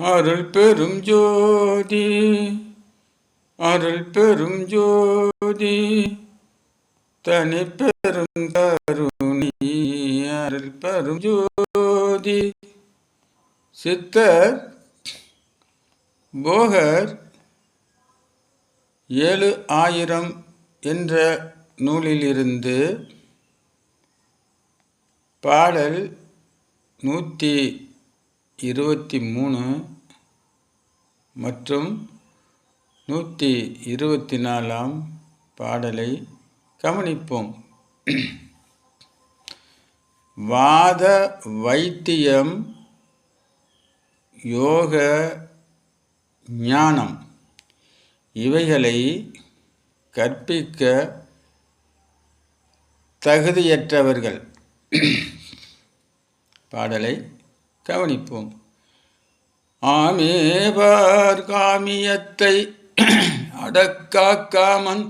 அருள் பெரும் ஜோதி அருள் பெரும் ஜோதி தனி பெரும் கருணி அருள் பெரும் ஜோதி. சித்தர் போகர் ஏழு ஆயிரம் என்ற நூலிலிருந்து பாடல் நூற்றி இருபத்தி மூணு மற்றும் நூற்றி இருபத்தி நாலாம் பாடலை கவனிப்போம். வாத வைத்தியம் யோக ஞானம். இவைகளை கற்பிக்க தகுதியற்றவர்கள். பாடலை கவனிப்போம். ஆமேபார் காமியத்தை அடக்காக்காமன்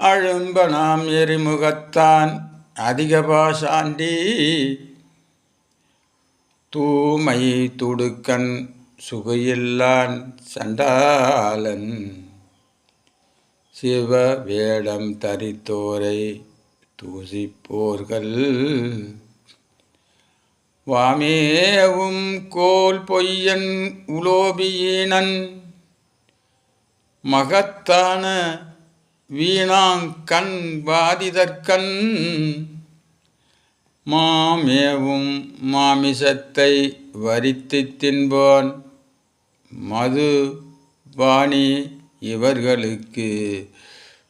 அழும்ப நாம் எரிமுகத்தான் அதிக பாஷாண்டி. தூமை துடுக்கன் சுகையில்லான் சண்டாளன். சிவ வேடம் தரித்தோரை தூசிப்போர்கள். வாமேவும் கோல் பொய்யன் உலோபியீனன். மகத்தான வீணாங்கண் வாதிதற்கண். மாமேவும் மாமிசத்தை வரித்து தின்போன் மது வாணி இவர்களுக்கு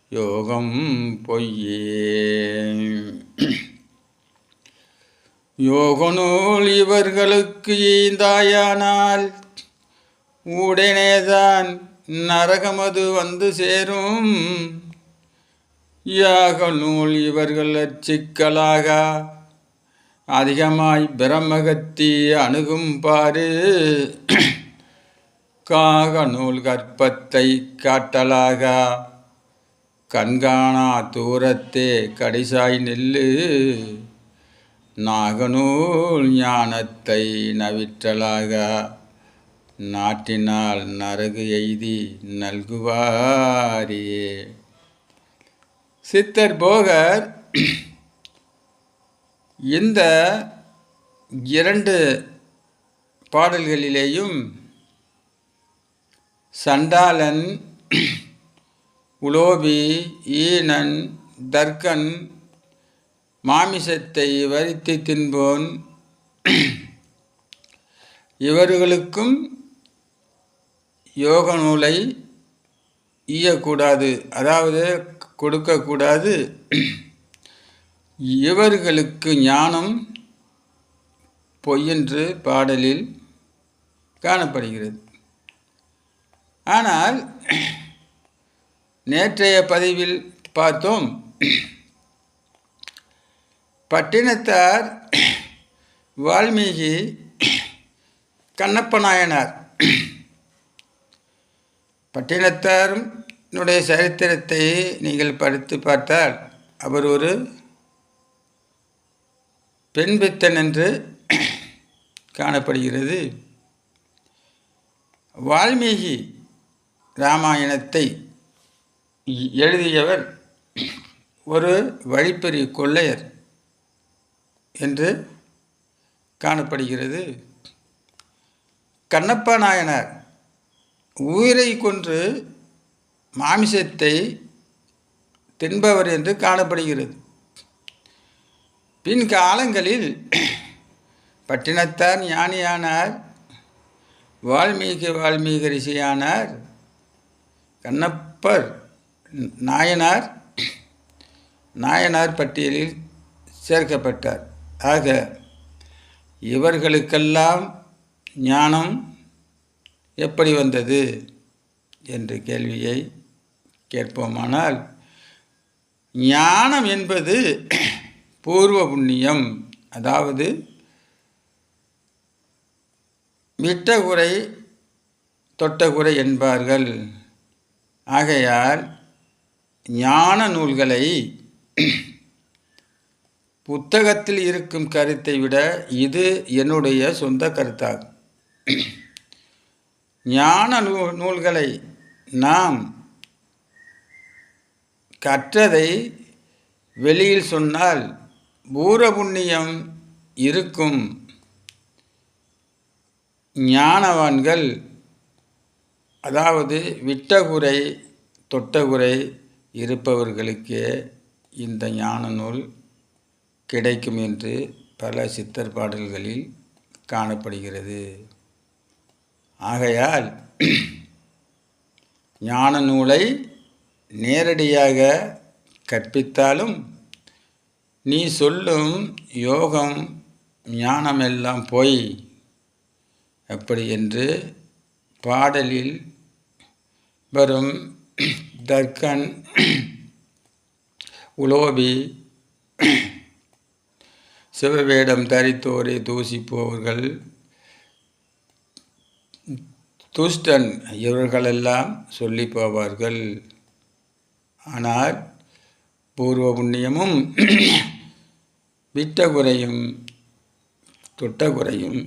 யோகம் பொய்யே. யோகநூல் இவர்களுக்கு ஈந்தாயானால் உடனேதான் நரகமது வந்து சேரும். யாக நூல் இவர்கள் அச்சிக்கலாக அதிகமாய் பிரம்மகத்தி அணுகும் பாரு காக நூல் கற்பத்தை காட்டலாக. கண்காணா தூரத்தே கடிசாய் நெல்லு. நாகநூல் ஞானத்தை நவிற்றலாக நாட்டினால் நரகு எய்தி நல்குவாரியே. சித்தர் போகர் இந்த இரண்டு பாடல்களிலேயும் சண்டாளன் உலோபி ஈனன் தர்க்கன் மாமிசத்தை வரித்து தின்போன். இவர்களுக்கும் யோக நூலை ஈயக்கூடாது அதாவது கொடுக்கக்கூடாது. இவர்களுக்கு ஞானம் பொய்யென்று பாடலில் காணப்படுகிறது. ஆனால் நேற்றைய பதிவில் பார்த்தோம். பட்டினத்தார் வால்மீகி கண்ணப்ப நாயனார் பட்டினத்தாருடைய சரித்திரத்தை நீங்கள் படித்து பார்த்தால் அவர் ஒரு பெண் பித்தன் என்று காணப்படுகிறது. வால்மீகி ராமாயணத்தை எழுதியவர் ஒரு வழிப்பறி கொள்ளையர். என்று காணப்படுகிறது. கண்ணப்ப நாயனார் உயிரை கொன்று மாமிசத்தை தின்பவர் என்று காணப்படுகிறது. பின் காலங்களில் பட்டினத்தார் ஞானியானார் வால்மீகி வால்மீகி ரிஷியானார் கண்ணப்பர் நாயனார் நாயனார் பட்டியலில் சேர்க்கப்பட்டார். ஆக இவர்களுக்கெல்லாம் ஞானம் எப்படி வந்தது என்ற கேள்வியை கேட்போமானால் ஞானம் என்பது பூர்வ புண்ணியம். அதாவது விட்டகுறை குறை தொட்ட குறை என்பார்கள். ஆகையால் ஞான நூல்களை புத்தகத்தில் இருக்கும் கருத்தை விட இது என்னுடைய சொந்த கருத்தாகும். ஞான நூ நூல்களை நாம் கற்றதை வெளியில் சொன்னால் பூரபுண்ணியம் இருக்கும். ஞானவான்கள் அதாவது விட்டகுறை தொட்டகுறை இருப்பவர்களுக்கே இந்த ஞான நூல் கிடைக்கும் என்று பல சித்தர் பாடல்களில் காணப்படுகிறது. ஆகையால் ஞான நூலை நேரடியாக கற்பித்தாலும் நீ சொல்லும் யோகம் ஞானமெல்லாம் போய் அப்படி என்று பாடலில் வரும் தர்கன் உலோபி சிவவேடம் தரித்தோரை தூசிப்போவர்கள் துஷ்டன் இவர்களெல்லாம் சொல்லி போவார்கள். ஆனால் பூர்வ புண்ணியமும் விட்ட குறையும் தொட்ட குறையும்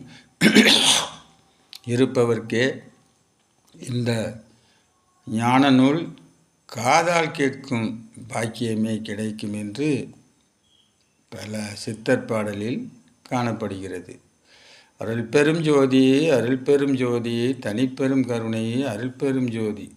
இருப்பவர்க்கே இந்த ஞான நூல் காதால் கேட்கும் பாக்கியமே கிடைக்கும் என்று பல சித்தர் பாடலில் காணப்படுகிறது. அருள் பெரும் ஜோதி அருள் பெரும் ஜோதி தனிப்பெரும் கருணை அருள் பெரும் ஜோதி.